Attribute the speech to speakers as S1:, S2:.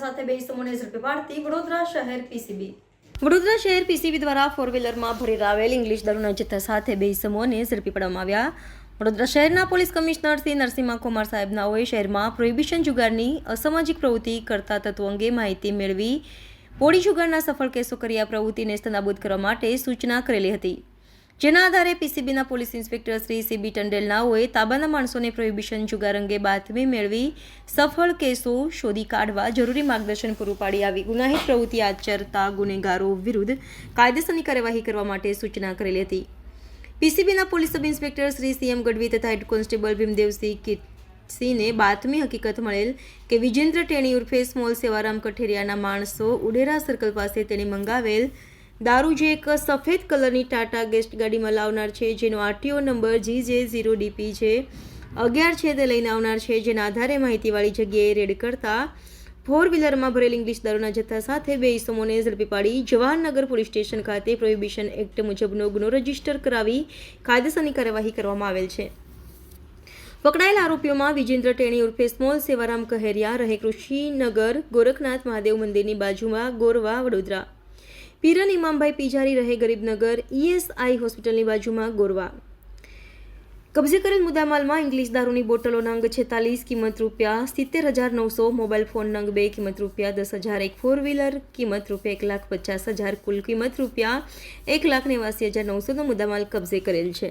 S1: પાડતી વડોદરા શહેર પીસીબી. વડોદરા શહેર પીસીબી દ્વારા ફોર વ્હીલરમાં ભરી આવેલ ઇંગ્લિશ દારૂના જથ્થા સાથે બે ઇસમોને ઝડપી પાડવામાં આવ્યા. વડોદરા શહેરના પોલીસ કમિશનર શ્રી નરસિંહા કુમાર સાહેબનાઓએ શહેરમાં પ્રોહિબિશન જુગારની અસામાજિક પ્રવૃત્તિ કરતા તત્વો અંગે માહિતી મેળવી. પોળી જુગારના સફળ કેસો કરી આ પ્રવૃત્તિને સ્તનાબૂદ કરવા માટે સૂચના કરેલી હતી. જેના આધારે પીસીબીના પોલીસ ઇન્સ્પેક્ટર શ્રી સીબી ટંડેલનાઓએ તાબાના માણસોને પ્રોહિબિશન જુગાર અંગે બાતમી મેળવી સફળ કેસો શોધી કાઢવા જરૂરી માર્ગદર્શન પૂરું પાડી આવી. ગુનાહિત પ્રવૃત્તિ આચરતા ગુનેગારો વિરુદ્ધ કાયદેસરની કાર્યવાહી કરવા માટે સૂચના કરેલી હતી. પીસીબીના police sub inspector Shri C Gadhvi તથા હેડ કોન્સ્ટેબલ ભીમદેવસિંહ કિટસિંહને બાતમી હકીકત મળેલ કે વિજેન્દ્ર ટેણી ઉર્ફે સ્મોલ સેવારામ કઠેરિયાના માણસો ઉડેરા સર્કલ પાસે તેણે મંગાવેલ દારૂ જે એક સફેદ કલરની ટાટા ગેસ્ટ ગાડીમાં લાવનાર છે, જેનો આરટીઓ નંબર જી જે ઝીરો ડીપી છે. અગિયાર છે તે લઈને આવનાર છે, જેના આધારે માહિતીવાળી જગ્યાએ રેડ કરતા ફોર વ્હીલરમાં ભરેલ ઇંગ્લિશ દારૂના જથ્થા સાથે બે ઇસમોને ઝડપી પાડી જવાહરનગર પોલીસ સ્ટેશન ખાતે પ્રોહિબિશન એક્ટ મુજબનો ગુનો રજિસ્ટર કરાવી કાયદેસરની કાર્યવાહી કરવામાં આવેલ છે. પકડાયેલા આરોપીઓમાં વિજેન્દ્ર ટેણી ઉર્ફે સ્મોલ સેવારામ કહેરિયા, રહે કૃષિનગર, ગોરખનાથ મહાદેવ મંદિરની બાજુમાં ગોરવા, વડોદરા. પીરન ઇમામભાઈ પીજારી રહે ગરીબનગર ઈએસઆઈ હોસ્પિટલની બાજુમાં ગોરવા. કબજે કરેલ મુદ્દામાલમાં ઇંગ્લિશ દારૂની બોટલો નંગ છેતાલીસ, કિંમત રૂપિયા સિત્તેર હજાર નવસો, મોબાઈલ ફોન નંગ બે, કિંમત રૂપિયા દસ હજાર, એક ફોર વ્હીલર કિંમત રૂપિયા એક લાખ પચાસ હજાર, કુલ કિંમત રૂપિયા એક લાખ નેવાસી હજાર નવસોનો મુદ્દામાલ કબજે કરેલ છે.